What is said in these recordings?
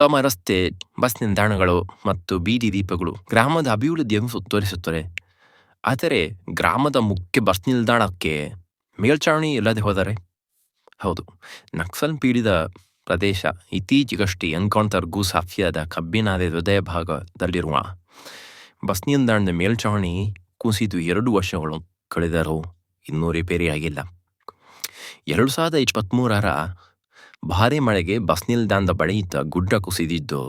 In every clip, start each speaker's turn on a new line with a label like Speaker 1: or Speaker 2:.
Speaker 1: ಉತ್ತಮ ರಸ್ತೆ ಬಸ್ ನಿಲ್ದಾಣಗಳು ಮತ್ತು ಬೀದಿ ದೀಪಗಳು ಗ್ರಾಮದ ಅಭಿವೃದ್ಧಿಯನ್ನು ತೋರಿಸುತ್ತದೆ ಆದರೆ ಗ್ರಾಮದ ಮುಖ್ಯ ಬಸ್ ನಿಲ್ದಾಣಕ್ಕೆ ಮೇಲ್ಚಾವಣಿ ಇಲ್ಲದೆ ಹೋದರೆ? ಹೌದು. ನಕ್ಸಲ್ ಪೀಡಿತ ಪ್ರದೇಶ ಇತ್ತೀಚೆಗಷ್ಟೇ ಎನ್ಕೌಂಟರ್ ಗುಸಾಫಿಯಾದ ಕಬ್ಬಿನಾದ ಹೃದಯ ಭಾಗದಲ್ಲಿರುವ ಬಸ್ ನಿಲ್ದಾಣದ ಮೇಲ್ಚಾವಣಿ ಕುಸಿದು ಎರಡು ವರ್ಷಗಳು ಕಳೆದರೂ ಇನ್ನೂ ರಿಪೇರಿಯಾಗಿಲ್ಲ ಎರಡು ಸಾವಿರದ ಇಪ್ಪತ್ತ್ಮೂರರ ಭಾರಿ ಮಳೆಗೆ ಬಸ್ ನಿಲ್ದಾಣದ ಬಳಿ ಇದ್ದ ಗುಡ್ಡ ಕುಸಿದಿದ್ದು,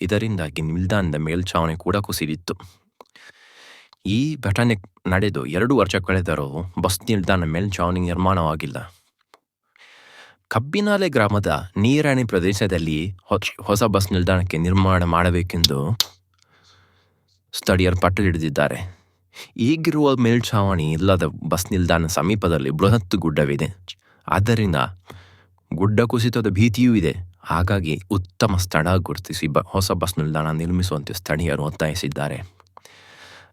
Speaker 1: ಇದರಿಂದಾಗಿ ನಿಲ್ದಾಣದ ಮೇಲ್ಛಾವಣಿ ಕೂಡ ಕುಸಿದಿತ್ತು. ಈ ಘಟನೆ ನಡೆದು ಎರಡು ವರ್ಷ ಕಳೆದರೂ ಬಸ್ ನಿಲ್ದಾಣ ಮೇಲ್ಛಾವಣಿ ನಿರ್ಮಾಣವಾಗಿಲ್ಲ. ಕಬ್ಬಿನಾಲೆ ಗ್ರಾಮದ ನೀರಾಣಿ ಪ್ರದೇಶದಲ್ಲಿ ಹೊಸ ಬಸ್ ನಿಲ್ದಾಣಕ್ಕೆ ನಿರ್ಮಾಣ ಮಾಡಬೇಕೆಂದು ಸ್ಥಳೀಯರು ಪಟ್ಟು ಹಿಡಿದಿದ್ದಾರೆ. ಈಗಿರುವ ಮೇಲ್ಛಾವಣಿ ಇಲ್ಲದ ಬಸ್ ನಿಲ್ದಾಣ ಸಮೀಪದಲ್ಲಿ ಬೃಹತ್ ಗುಡ್ಡವಿದೆ. ಆದ್ದರಿಂದ ಗುಡ್ಡ ಕುಸಿತದ ಭೀತಿಯೂ ಇದೆ. ಹಾಗಾಗಿ ಉತ್ತಮ ಸ್ಥಳ ಗುರುತಿಸಿ ಬ, ಹೊಸ ಬಸ್ ನಿಲ್ದಾಣ ನಿರ್ಮಿಸುವಂತೆ ಸ್ಥಳೀಯರು ಒತ್ತಾಯಿಸಿದ್ದಾರೆ.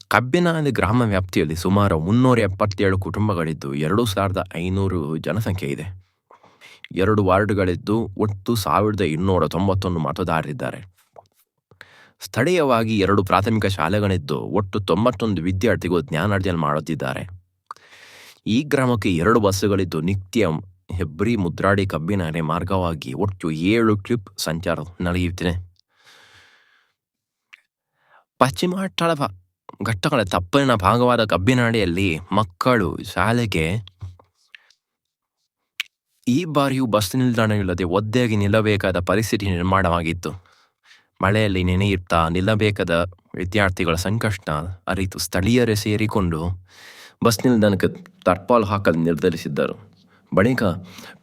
Speaker 1: ಕಬ್ಬಿನಾಲೆ ಗ್ರಾಮ ವ್ಯಾಪ್ತಿಯಲ್ಲಿ ಸುಮಾರು ಮುನ್ನೂರ ಎಪ್ಪತ್ತೇಳು ಕುಟುಂಬಗಳಿದ್ದು ಎರಡು ಸಾವಿರದ ಐನೂರು ಜನಸಂಖ್ಯೆ ಇದೆ. ಎರಡು ವಾರ್ಡ್ಗಳಿದ್ದು ಒಟ್ಟು ಸಾವಿರದ ಇನ್ನೂರ ತೊಂಬತ್ತೊಂದು ಮತದಾರರಿದ್ದಾರೆ. ಸ್ಥಳೀಯವಾಗಿ ಎರಡು ಪ್ರಾಥಮಿಕ ಶಾಲೆಗಳಿದ್ದು ಒಟ್ಟು ತೊಂಬತ್ತೊಂದು ವಿದ್ಯಾರ್ಥಿಗಳು ಜ್ಞಾನಾರ್ಜನೆ ಮಾಡುತ್ತಿದ್ದಾರೆ. ಈ ಗ್ರಾಮಕ್ಕೆ ಎರಡು ಬಸ್ಸುಗಳಿದ್ದು ನಿತ್ಯ ಹೆಬ್ರಿ ಮುದ್ರಾಡಿ ಕಬ್ಬಿನಾರೆ ಮಾರ್ಗವಾಗಿ ಒಟ್ಟು ಏಳು ಟ್ರಿಪ್ ಸಂಚಾರ ನಡೆಯುತ್ತಿದೆ. ಪಶ್ಚಿಮ ಘಟ್ಟಗಳ ಘಟ್ಟಗಳ ತಪ್ಪಲಿನ ಭಾಗವಾದ ಕಬ್ಬಿನಾಡಿಯಲ್ಲಿ ಮಕ್ಕಳು ಶಾಲೆಗೆ ಈ ಬಾರಿಯೂ ಬಸ್ ನಿಲ್ದಾಣವಿಲ್ಲದೆ ಒದ್ದೆಯಾಗಿ ನಿಲ್ಲಬೇಕಾದ ಪರಿಸ್ಥಿತಿ ನಿರ್ಮಾಣವಾಗಿತ್ತು. ಮಳೆಯಲ್ಲಿ ನೆನೆಯುತ್ತಾ ನಿಲ್ಲಬೇಕಾದ ವಿದ್ಯಾರ್ಥಿಗಳ ಸಂಕಷ್ಟ ಅರಿತು ಸ್ಥಳೀಯರೇ ಸೇರಿಕೊಂಡು ಬಸ್ ನಿಲ್ದಾಣಕ್ಕೆ ತರ್ಪಾಲ್ ಹಾಕಲು ನಿರ್ಧರಿಸಿದ್ದರು. ಬಳಿಕ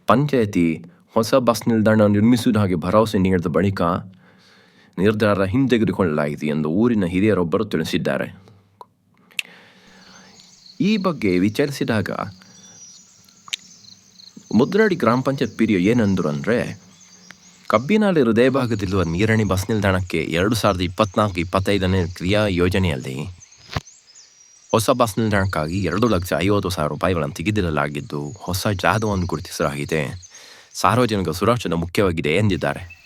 Speaker 1: ಪಂಚಾಯತಿ, ಹೊಸ ಬಸ್ ನಿಲ್ದಾಣ ನಿರ್ಮಿಸುವುದಾಗಿ ಭರವಸೆ ನೀಡಿದ ಬಳಿಕ ನಿರ್ಧಾರ ಹಿಂತೆಗೆದುಕೊಳ್ಳಲಾಯಿತು ಎಂದು ಊರಿನ ಹಿರಿಯರೊಬ್ಬರು ತಿಳಿಸಿದ್ದಾರೆ. ಈ ಬಗ್ಗೆ ವಿಚಾರಿಸಿದಾಗ, ಮುದ್ರಾಡಿ ಗ್ರಾಮ ಪಂಚಾಯತ್ ಪಿರಿಯು ಏನಂದರು ಅಂದರೆ, ಕಬ್ಬಿನಾಲೆ ಹೃದಯ ಭಾಗದಲ್ಲಿರುವ ನೀರಣಿ ಬಸ್ ನಿಲ್ದಾಣಕ್ಕೆ ಎರಡು ಸಾವಿರದ ಇಪ್ಪತ್ನಾಲ್ಕು, ಇಪ್ಪತ್ತೈದನೇ ಕ್ರಿಯಾ ಯೋಜನೆಯಲ್ಲಿ ಹೊಸ ಬಸ್ ನಿಲ್ದಾಣಕ್ಕಾಗಿ ಎರಡು ಲಕ್ಷ ಐವತ್ತು ಸಾವಿರ ರೂಪಾಯಿಗಳನ್ನು ತೆಗೆದಿಡಲಾಗಿದ್ದು, ಹೊಸ ಜಾಗವನ್ನು ಗುರುತಿಸಲಾಗಿದೆ. ಸಾರ್ವಜನಿಕ ಸುರಕ್ಷತೆ ಮುಖ್ಯವಾಗಿದೆ ಎಂದಿದ್ದಾರೆ.